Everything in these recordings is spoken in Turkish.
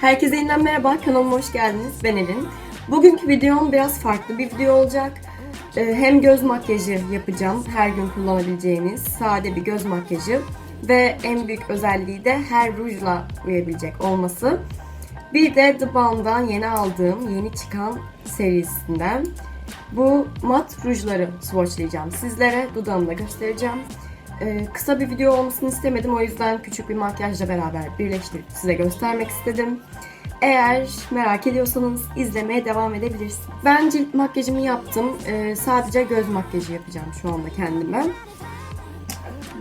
Herkese yeniden merhaba, kanalıma hoş geldiniz. Ben Elin. Bugünkü videom biraz farklı bir video olacak. Ee, Hem göz makyajı yapacağım, her gün kullanabileceğiniz sade bir göz makyajı. Ve en büyük özelliği de her rujla uyabilecek olması. Bir de The Balm'dan yeni aldığım, yeni çıkan serisinden bu mat rujları swatchlayacağım sizlere. Dudağımı da göstereceğim. Ee, kısa bir video olmasını istemedim. O yüzden küçük bir makyajla beraber birleştirip size göstermek istedim. Eğer merak ediyorsanız izlemeye devam edebilirsiniz. Ben cilt makyajımı yaptım. Ee, sadece göz makyajı yapacağım şu anda kendime.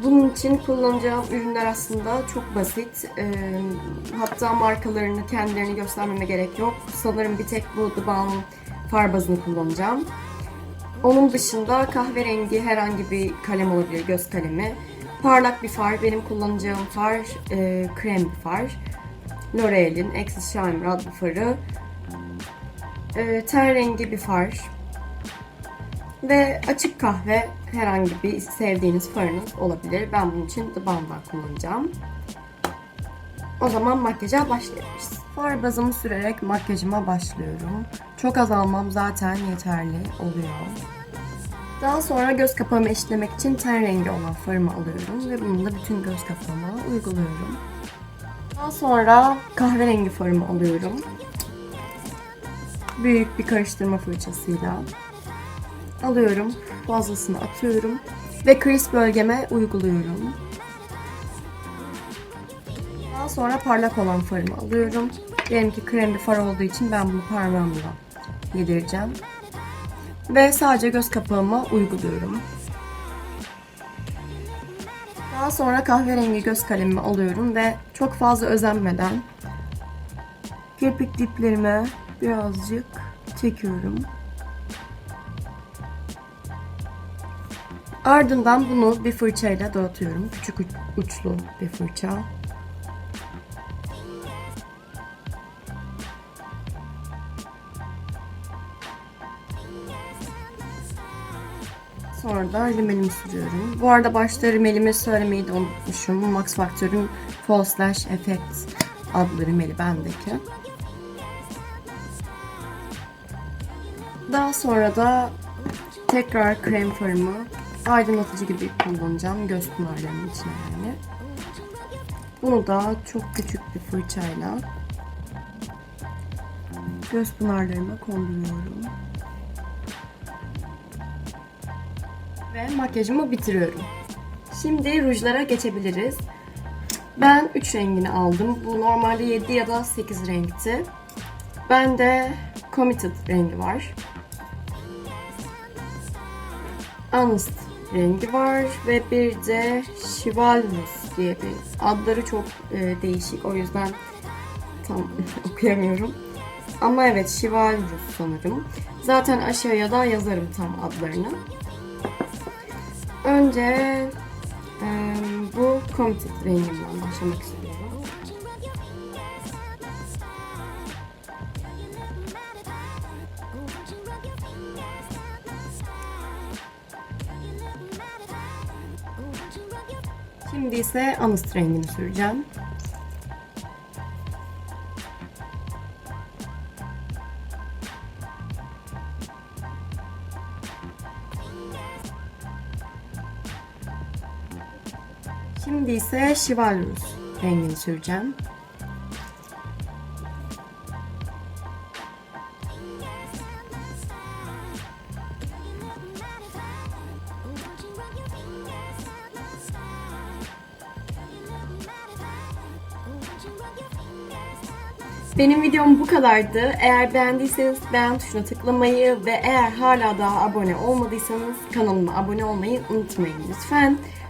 Bunun için kullanacağım ürünler aslında çok basit. Ee, hatta markalarını, kendilerini göstermeme gerek yok. Sanırım bir tek bu The Balm far kullanacağım. Onun dışında kahverengi herhangi bir kalem olabilir, göz kalemi. Parlak bir far, benim kullanacağım far e, krem bir far. L'Oreal'in Access Shine adlı farı. E, ten rengi bir far. Ve açık kahve herhangi bir sevdiğiniz farınız olabilir. Ben bunun için The Balm'dan kullanacağım. O zaman makyaja başlayabiliriz. Far bazımı sürerek makyajıma başlıyorum. Çok az almam zaten yeterli oluyor. Daha sonra göz kapağımı eşitlemek için ten rengi olan farımı alıyorum ve bunu da bütün göz kapağıma uyguluyorum. Daha sonra kahverengi farımı alıyorum. Büyük bir karıştırma fırçasıyla alıyorum. Fazlasını atıyorum ve kriz bölgeme uyguluyorum. Sonra parlak olan farımı alıyorum. Benimki krem bir far olduğu için ben bunu parmağımla yedireceğim. Ve sadece göz kapağıma uyguluyorum. Daha sonra kahverengi göz kalemimi alıyorum ve çok fazla özenmeden kirpik diplerime birazcık çekiyorum. Ardından bunu bir fırçayla dağıtıyorum. Küçük uçlu bir fırça. Sonra da rimelimi sürüyorum. Bu arada başta rimelimi söylemeyi de unutmuşum. Max Factor'ın Fall Slash Effects adlı rimeli bendeki. Daha sonra da tekrar krem farımı aydınlatıcı gibi kullanacağım. Göz pınarlarının içine yani. Bunu da çok küçük bir fırçayla göz pınarlarıma konduruyorum. Ve makyajımı bitiriyorum. Şimdi rujlara geçebiliriz. Ben 3 rengini aldım. Bu normalde 7 ya da 8 renkti. Bende Committed rengi var. Honest rengi var ve bir de Chivalrous diye bir adları çok e, değişik o yüzden tam okuyamıyorum. Ama evet Chivalrous sanırım. Zaten aşağıya da yazarım tam adlarını. Önce e, bu Committed rengimden başlamak istiyorum. Şimdi ise Honest rengini süreceğim. Şimdi ise Chivalrous rengini süreceğim. Benim videom bu kadardı. Eğer beğendiyseniz beğen tuşuna tıklamayı ve eğer hala daha abone olmadıysanız kanalıma abone olmayı unutmayın lütfen.